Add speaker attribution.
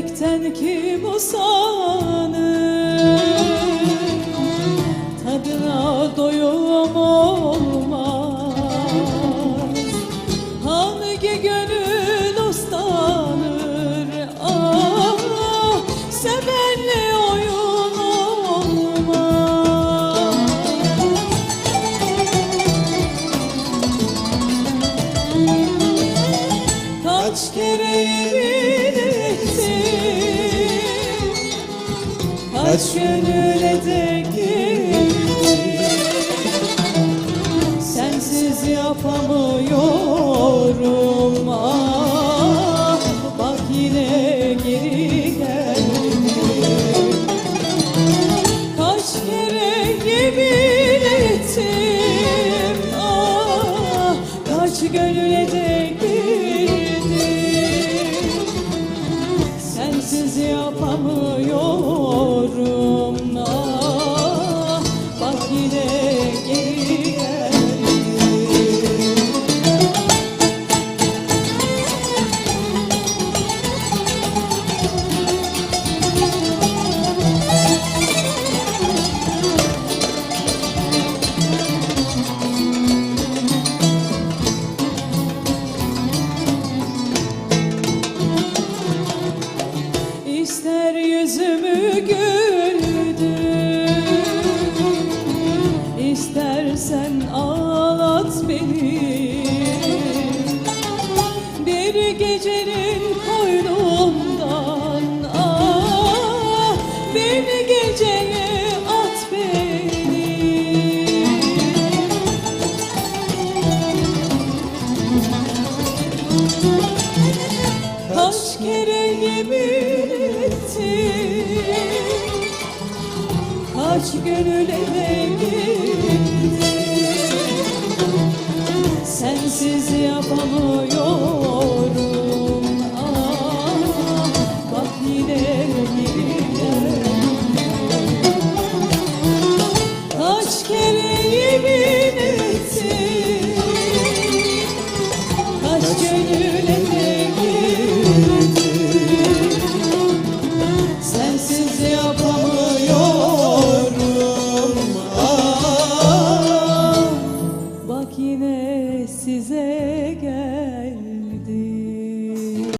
Speaker 1: Sevmekten kim usanır? Tadına doyum olmaz. Hangi gönül ustanır? Ah sevenle oyun olmaz. Kaç kere Kaç gönüle de Sensiz yapamıyorum ah. Bak yine geri geldim. Kaç kere yemin ettim ah. Kaç gönüle yapamıyorum kere ettim Kaç gönüle girdim Sensiz yapamıyorum dizer.